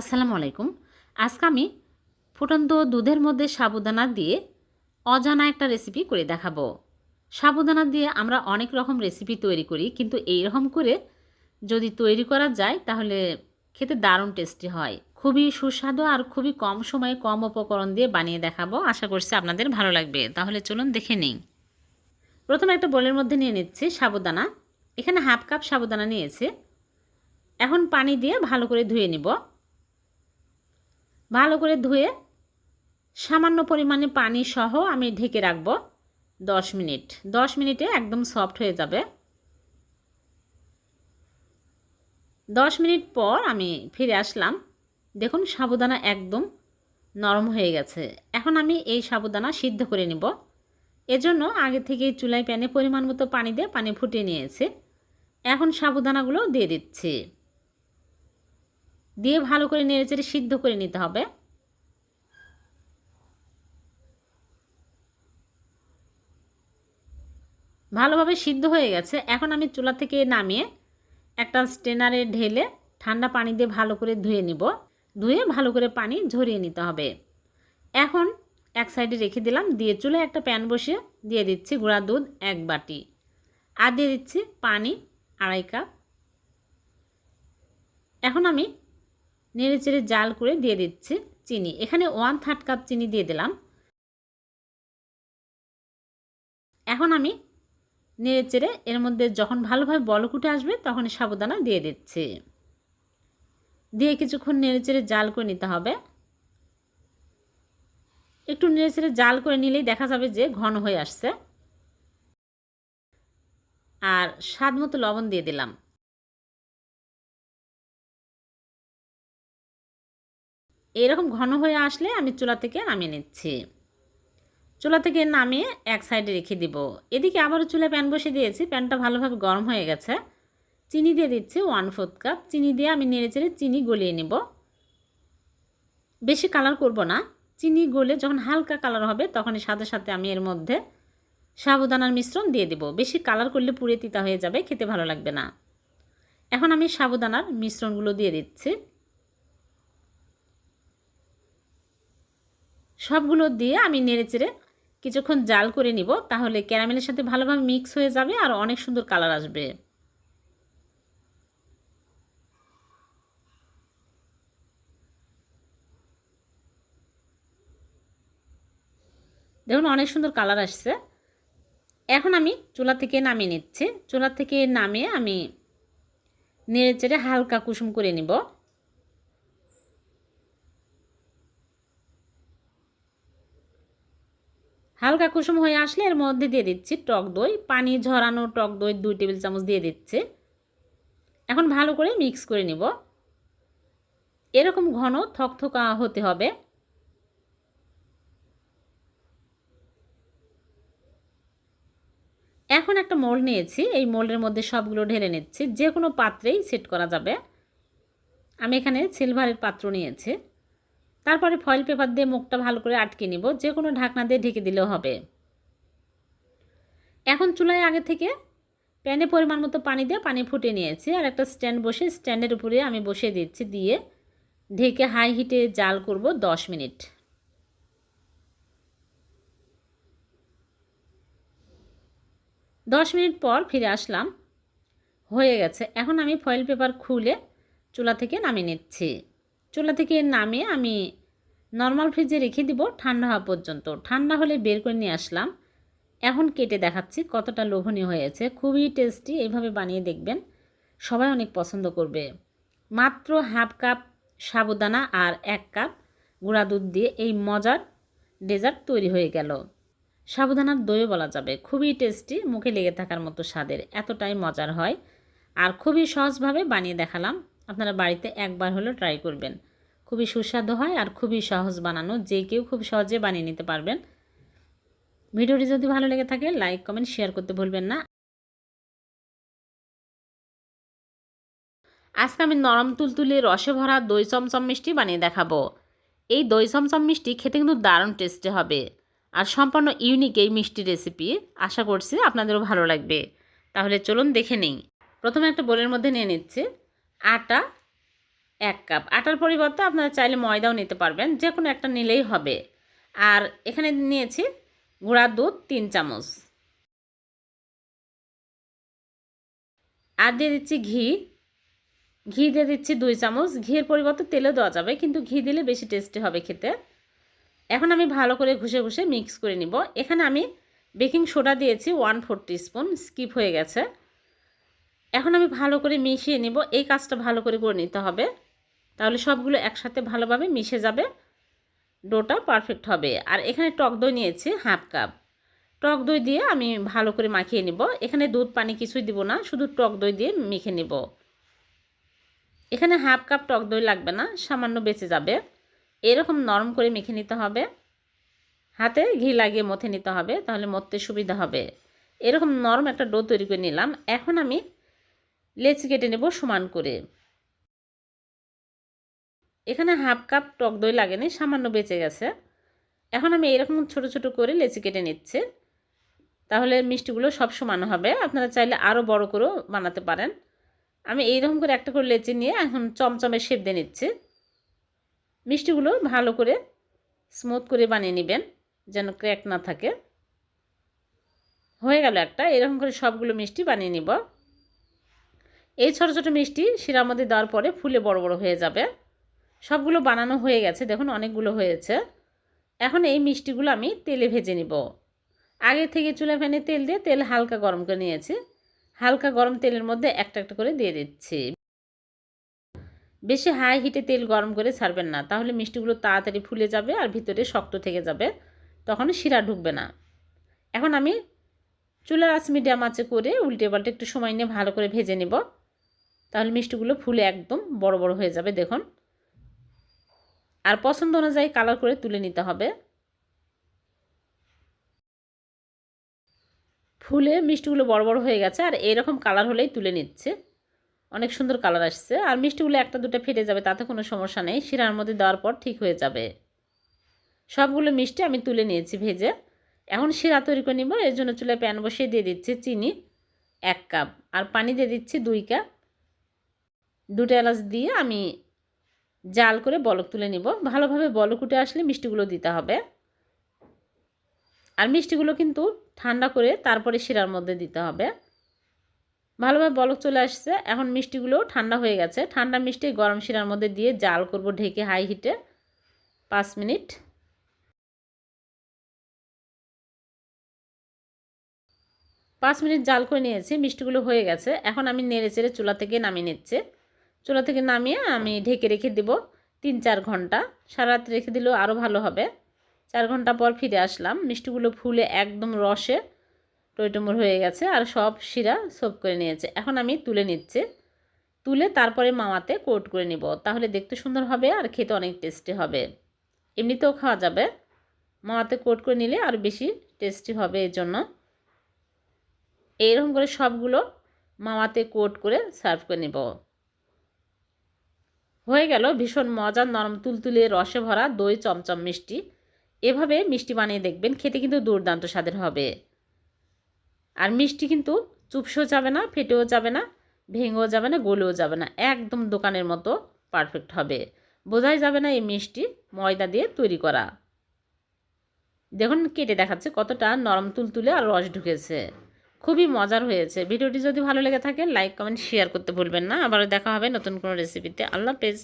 আসসালামু আলাইকুম। আজকে আমি ফুটন্ত দুধের মধ্যে সাবুদানা দিয়ে অজানা একটা রেসিপি করে দেখাবো। সাবুদানা দিয়ে আমরা অনেক রকম রেসিপি তৈরি করি, কিন্তু এই রকম করে যদি তৈরি করা যায়, তাহলে খেতে দারুণ টেস্টি হয়। খুবই সুস্বাদু আর খুবই কম সময়ে কম উপকরণ দিয়ে বানিয়ে দেখাবো। আশা করছি আপনাদের ভালো লাগবে। তাহলে চলুন দেখে নিই। প্রথমে একটা বোলের মধ্যে নিয়ে নিচ্ছি সাবুদানা। এখানে হাফ কাপ সাবুদানা নিয়েছি। এখন পানি দিয়ে ভালো করে ধুয়ে নিব। ভালো করে ধুয়ে সামান্য পরিমাণে পানি সহ আমি ঢেকে রাখব দশ মিনিট। দশ মিনিটে একদম সফট হয়ে যাবে। দশ মিনিট পর আমি ফিরে আসলাম। দেখুন, সাবুদানা একদম নরম হয়ে গেছে। এখন আমি এই সাবুদানা সিদ্ধ করে নিব। এজন্য আগে থেকে চুলায় প্যানে পরিমাণ মতো পানি দিয়ে পানি ফুটিয়ে নিয়েছে। এখন সাবুদানাগুলো দিয়ে দিচ্ছি। দিয়ে ভালো করে নেড়েচেড়ে সিদ্ধ করে নিতে হবে। ভালোভাবে সিদ্ধ হয়ে গেছে। এখন আমি চুলা থেকে নামিয়ে একটা স্টেনারে ঢেলে ঠান্ডা পানি দিয়ে ভালো করে ধুয়ে নিব। ধুয়ে ভালো করে পানি ঝরিয়ে নিতে হবে। এখন এক সাইডে রেখে দিলাম। দিয়ে চুলে একটা প্যান বসিয়ে দিয়ে দিচ্ছি গুঁড়া দুধ এক বাটি। আর দিয়ে দিচ্ছি পানি আড়াই কাপ। এখন আমি নেড়ে চেড়ে জাল করে দিয়ে দিচ্ছি চিনি। এখানে ওয়ান থার্ড কাপ চিনি দিয়ে দিলাম। এখন আমি নেড়ে চেড়ে এর মধ্যে যখন ভালোভাবে বলক উঠে আসবে তখন সাবুদানা দিয়ে দিচ্ছি। দিয়ে কিছুক্ষণ নেড়ে চেড়ে জাল করে নিতে হবে। একটু নেড়ে চেড়ে জাল করে নিলেই দেখা যাবে যে ঘন হয়ে আসছে। আর স্বাদ মতো লবণ দিয়ে দিলাম। এরকম ঘন হয়ে আসলে আমি চুলা থেকে নামিয়ে নিচ্ছি। চুলা থেকে নামিয়ে এক সাইডে রেখে দিব। এদিকে আবারও চুলায় প্যান বসে দিয়েছি। প্যানটা ভালোভাবে গরম হয়ে গেছে। চিনি দিয়ে দিচ্ছি ওয়ান ফোর্থ কাপ। চিনি দিয়ে আমি নেড়ে চেড়ে চিনি গলিয়ে নেব। বেশি কালার করব না। চিনি গলে যখন হালকা কালার হবে তখন সাথে সাথে আমি এর মধ্যে সাবুদানার মিশ্রণ দিয়ে দেব। বেশি কালার করলে পুড়ে তিতা হয়ে যাবে, খেতে ভালো লাগবে না। এখন আমি সাবুদানার মিশ্রণগুলো দিয়ে দিচ্ছি। সবগুলো দিয়ে আমি নেড়ে চেড়ে কিছুক্ষণ জাল করে নিব, তাহলে ক্যারামেলের সাথে ভালোভাবে মিক্স হয়ে যাবে আর অনেক সুন্দর কালার আসবে। দেখুন, অনেক সুন্দর কালার আসছে। এখন আমি চুলা থেকে নামিয়ে নিচ্ছি। চুলা থেকে নামিয়ে আমি নেড়ে চেড়ে হালকা কুসুম করে নিব। হালকা কুসুম হয়ে আসলে এর মধ্যে দিয়ে দিচ্ছি টক দই। পানি ঝরানো টক দই দুই টেবিল চামচ দিয়ে দিচ্ছি। এখন ভালো করে মিক্স করে নিব। এরকম ঘন থকথকা হতে হবে। এখন একটা মোল্ড নিয়েছি। এই মোল্ডের মধ্যে সবগুলো ঢেলে নিচ্ছি। যে কোনো পাত্রেই সেট করা যাবে। আমি এখানে সিলভারের পাত্র নিয়েছি। তারপরে ফয়েল পেপার দিয়ে মুখটা ভালো করে আটকে নিব, যে কোনো ঢাকনা দিয়ে ঢেকে দিলেও হবে। এখন চুলায় আগে থেকে প্যানে পরিমাণ মতো পানি দিয়ে পানি ফুটে নিয়েছি, আর একটা স্ট্যান্ড বসে স্ট্যান্ডের উপরে আমি বসিয়ে দিচ্ছি, দিয়ে ঢেকে হাই হিটে জাল করব দশ মিনিট। দশ মিনিট পর ফিরে আসলাম। হয়ে গেছে। এখন আমি ফয়েল পেপার খুলে চুলা থেকে নামিয়ে নিচ্ছি। চুলা থেকে নামিয়ে আমি নর্মাল ফ্রিজে রেখে দিব ঠান্ডা হওয়া পর্যন্ত। ঠান্ডা হলে বের করে নিয়ে আসলাম। এখন কেটে দেখাচ্ছি কতটা লোভনীয় হয়েছে। খুবই টেস্টি এইভাবে বানিয়ে দেখবেন। সবাই অনেক পছন্দ করবে। মাত্র হাফ কাপ সাবুদানা আর এক কাপ গুঁড়া দুধ দিয়ে এই মজার ডেজার্ট তৈরি হয়ে গেল। সাবুদানার দইও বলা যাবে। খুবই টেস্টি মুখে লেগে থাকার মতো স্বাদের। এতটাই মজার হয়। আর খুবই সহজভাবে বানিয়ে দেখালাম। আপনারা বাড়িতে একবার হলেও ট্রাই করবেন। খুবই সুস্বাদু হয় আর খুবই সহজ বানানো। যে কেউ খুব সহজে বানিয়ে নিতে পারবেন। ভিডিওটি যদি ভালো লেগে থাকে লাইক কমেন্ট শেয়ার করতে ভুলবেন না। আজকে আমি নরম তুলতুলে রসে ভরা দই চমচম মিষ্টি বানিয়ে দেখাবো। এই দই চমচম মিষ্টি খেতে কিন্তু দারুণ টেস্টে হবে। আর সম্পূর্ণ ইউনিক এই মিষ্টি রেসিপি আশা করছি আপনাদেরও ভালো লাগবে। তাহলে চলুন দেখে নিই। প্রথমে একটা বোলের মধ্যে নিয়ে নিচ্ছে। আটা এক কাপ। আটার পরিবর্তে আপনারা চাইলে ময়দাও নিতে পারবেন যে কোনো একটা নিলেই হবে। আর এখানে নিয়েছি গুঁড়া দুধ তিন চামচ। আর দিয়ে দিচ্ছি ঘি। ঘি দিয়ে দিচ্ছি দুই চামচ। ঘিয়ের পরিবর্তে তেলও দেওয়া যাবে, কিন্তু ঘি দিলে বেশি টেস্টি হবে খেতে। এখন আমি ভালো করে ঘষে ঘষে মিক্স করে নিব। এখানে আমি বেকিং সোডা দিয়েছি ওয়ান ফোর স্পুন স্কিপ হয়ে গেছে। এখন আমি ভালো করে মিশিয়ে নিব। এই কাজটা ভালো করে করে নিতে হবে। তাহলে সবগুলো একসাথে ভালোভাবে মিশে যাবে। ডোটা পারফেক্ট হবে। আর এখানে টক দই নিয়েছি হাফ কাপ টক দই দিয়ে আমি ভালো করে মাখিয়ে নিব। এখানে দুধ পানি কিছুই দিব না, শুধু টক দই দিয়ে মেখে নিব। এখানে হাফ কাপ টক দই লাগবে না, সামান্য বেঁচে যাবে। এরকম নরম করে মেখে নিতে হবে। হাতে ঘি লাগিয়ে মথে নিতে হবে, তাহলে মথতে সুবিধা হবে। এরকম নরম একটা ডো তৈরি করে নিলাম। এখন আমি লেচি কেটে নেব সমান করে। এখানে হাফ কাপ টক দই লাগেনি, সামান্য বেঁচে গেছে। এখন আমি এরকম ছোট ছোট করে লেচি কেটে নিচ্ছি। তাহলে মিষ্টিগুলো সব সমান হবে। আপনারা চাইলে আরও বড় করেও বানাতে পারেন। আমি এইরকম করে একটা করে লেচি নিয়ে এখন চমচমে শেপ দিয়ে নিচ্ছি। মিষ্টিগুলো ভালো করে স্মুথ করে বানিয়ে নেবেন, যেন ক্র্যাক না থাকে। হয়ে গেল একটা, এরকম করে সবগুলো মিষ্টি বানিয়ে নিব। এই ছোটো ছোটো মিষ্টি শিরার মধ্যে দেওয়ার পরে ফুলে বড় বড় হয়ে যাবে। সবগুলো বানানো হয়ে গেছে, দেখুন অনেকগুলো হয়েছে। এখন এই মিষ্টিগুলো আমি তেলে ভেজে নিব। আগে থেকে চুলা ফ্যানে তেল দিয়ে তেল হালকা গরম করে নিয়েছি। হালকা গরম তেলের মধ্যে একটা একটা করে দিয়ে দিচ্ছি। বেশি হাই হিটে তেল গরম করে ছাড়বেন না, তাহলে মিষ্টিগুলো তাড়াতাড়ি ফুলে যাবে আর ভিতরে শক্ত থেকে যাবে, তখন শিরা ঢুকবে না। এখন আমি চুলার আঁচ মিডিয়াম আঁচে করে উল্টে পাল্টে একটু সময় নিয়ে ভালো করে ভেজে নেব, তাহলে মিষ্টিগুলো ফুলে একদম বড় বড় হয়ে যাবে, দেখুন। আর পছন্দ অনুযায়ী কালার করে তুলে নিতে হবে। ফুলে মিষ্টিগুলো বড় বড় হয়ে গেছে আর এরকম কালার হলেই তুলে নিচ্ছে। অনেক সুন্দর কালার আসছে আর মিষ্টিগুলো একটা দুটো ফেটে যাবে, তাতে কোনো সমস্যা নেই। শিরার মধ্যে দেওয়ার পর ঠিক হয়ে যাবে। সবগুলো মিষ্টি আমি তুলে নিয়েছি ভেজে। এখন শিরা তৈরি করে নিব, এর জন্য চুলে প্যান বসিয়ে দিয়ে দিচ্ছি চিনি, এক কাপ আর পানি দিয়ে দিচ্ছি দুই কাপ দুটো এলাচ দিয়ে আমি জাল করে বলক তুলে নিব। ভালোভাবে বলক উঠে আসলে মিষ্টিগুলো দিতে হবে। আর মিষ্টিগুলো কিন্তু ঠান্ডা করে তারপরে শিরার মধ্যে দিতে হবে। ভালোভাবে বলক চলে আসছে। এখন মিষ্টিগুলো ঠান্ডা হয়ে গেছে। ঠান্ডা মিষ্টি গরম শিরার মধ্যে দিয়ে জাল করব ঢেকে হাই হিটে। পাঁচ মিনিট। পাঁচ মিনিট জাল করে নিয়েছি। মিষ্টিগুলো হয়ে গেছে। এখন আমি নেড়ে চেড়ে চুলা থেকে নামিয়ে নিচ্ছে। চুলা থেকে নামিয়ে আমি ঢেকে রেখে দেব তিন চার ঘণ্টা। সারা রাত রেখে দিলেও আরও ভালো হবে। চার ঘণ্টা পর ফিরে আসলাম। মিষ্টিগুলো ফুলে একদম রসে টইটুমুর হয়ে গেছে আর সব শিরা সোপ করে নিয়েছে। এখন আমি তুলে নিচ্ছি। তুলে তারপরে মামাতে কোট করে নিব। তাহলে দেখতে সুন্দর হবে আর খেতে অনেক টেস্টি হবে। এমনিতেও খাওয়া যাবে। মামাতে কোট করে নিলে আর বেশি টেস্টি হবে এর জন্য এইরকম করে সবগুলো মামাতে কোট করে সার্ভ করে নেব। হয়ে গেল ভীষণ মজার নরম তুলতুলে রসে ভরা দই চমচম মিষ্টি। এভাবে মিষ্টি বানিয়ে দেখবেন, খেতে কিন্তু দুর্দান্ত স্বাদের হবে। আর মিষ্টি কিন্তু চুপসেও যাবে না, ফেটেও যাবে না, ভেঙেও যাবে না, গলেও যাবে না, একদম দোকানের মতো পারফেক্ট হবে। বোঝাই যাবে না এই মিষ্টি ময়দা দিয়ে তৈরি করা। দেখুন, কেটে দেখাচ্ছে কতটা নরম তুলতুলে আর রস ঢুকেছে। খুবই মজার হয়েছে। ভিডিওটি যদি ভালো লেগে থাকে লাইক কমেন্ট শেয়ার করতে ভুলবেন না। আবার দেখা হবে নতুন কোনো রেসিপিতে আল্লাহ হাফেজ।